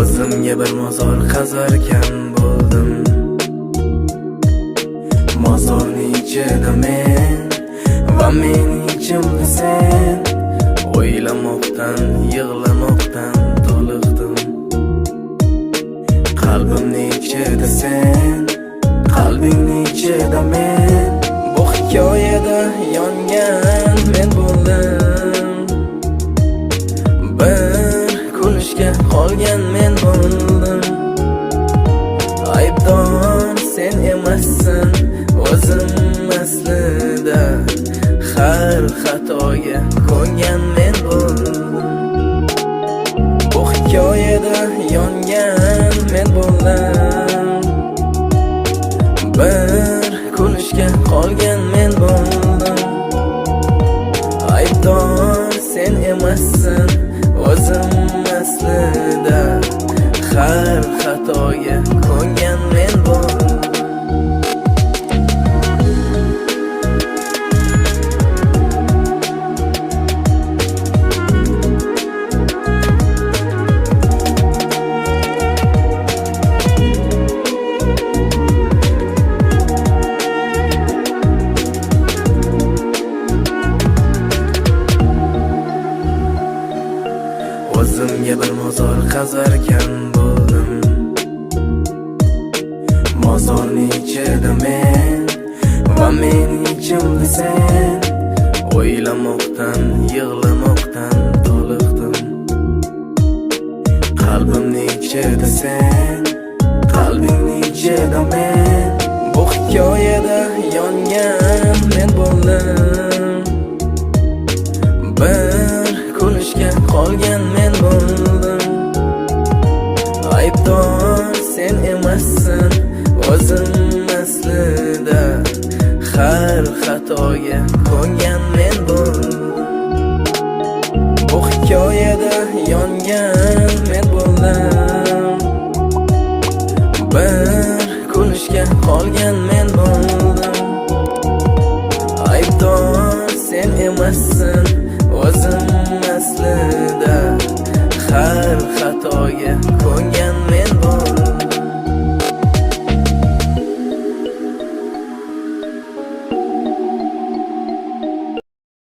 o'zimga bir mozor qazarkan bo'ldim mozorni ichida men va meni ichimda sen o'ylamoqdan yig'lamoqdan toliqdim qalbimni ichida sen qalbingni ichida men xatoga ko'ngan men bo'ldim bu hikoyada yongan o'zimga bir mozor qazarkan bo'ldim mozorni ichida men va meni ichimda sen. O'ylamoqdan yig'lamoqdan toliqdim qalbimni ichida sen qalbingni ichida men. Bu hikoyada yongan men bo'ldim. Bir kulishga qolgan o'zim aslida har xatoga ko'ngan men bo'ldim bu hikoyada yongan men bo'ldim bir kulishga qolgan men bo'ldim aybdor sen emassan o'zim aslida har xatoga